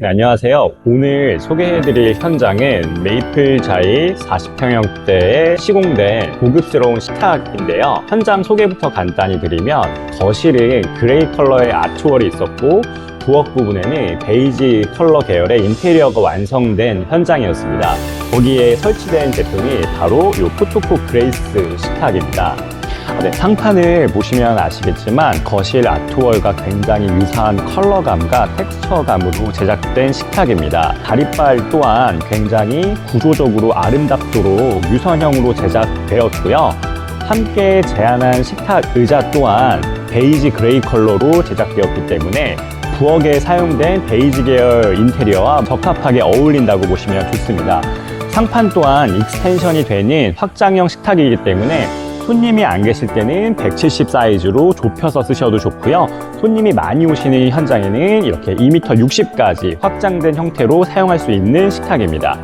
네, 안녕하세요. 오늘 소개해드릴 현장은 메이플 자이 40평형대에 시공된 고급스러운 식탁인데요. 현장 소개부터 간단히 드리면 거실은 그레이 컬러의 아트월이 있었고 부엌 부분에는 베이지 컬러 계열의 인테리어가 완성된 현장이었습니다. 거기에 설치된 제품이 바로 이 포토코 그레이스 식탁입니다. 네, 상판을 보시면 아시겠지만 거실 아트월과 굉장히 유사한 컬러감과 텍스처감으로 제작된 식탁입니다. 다리빨 또한 굉장히 구조적으로 아름답도록 유선형으로 제작되었고요. 함께 제안한 식탁 의자 또한 베이지 그레이 컬러로 제작되었기 때문에 부엌에 사용된 베이지 계열 인테리어와 적합하게 어울린다고 보시면 좋습니다. 상판 또한 익스텐션이 되는 확장형 식탁이기 때문에 손님이 안 계실 때는 170 사이즈로 좁혀서 쓰셔도 좋고요. 손님이 많이 오시는 현장에는 이렇게 2m 60까지 확장된 형태로 사용할 수 있는 식탁입니다.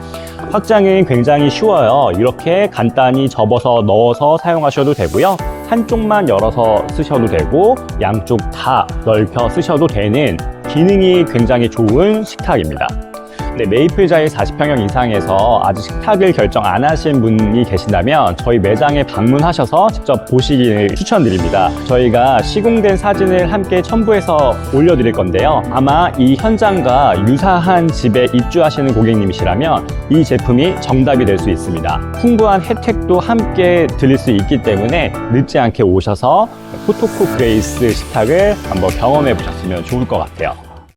확장은 굉장히 쉬워요. 이렇게 간단히 접어서 넣어서 사용하셔도 되고요. 한쪽만 열어서 쓰셔도 되고 양쪽 다 넓혀 쓰셔도 되는 기능이 굉장히 좋은 식탁입니다. 네, 메이플자의 40평형 이상에서 아직 식탁을 결정 안 하신 분이 계신다면 저희 매장에 방문하셔서 직접 보시기를 추천드립니다. 저희가 시공된 사진을 함께 첨부해서 올려드릴 건데요. 아마 이 현장과 유사한 집에 입주하시는 고객님이시라면 이 제품이 정답이 될 수 있습니다. 풍부한 혜택도 함께 드릴 수 있기 때문에 늦지 않게 오셔서 포토코 그레이스 식탁을 한번 경험해 보셨으면 좋을 것 같아요.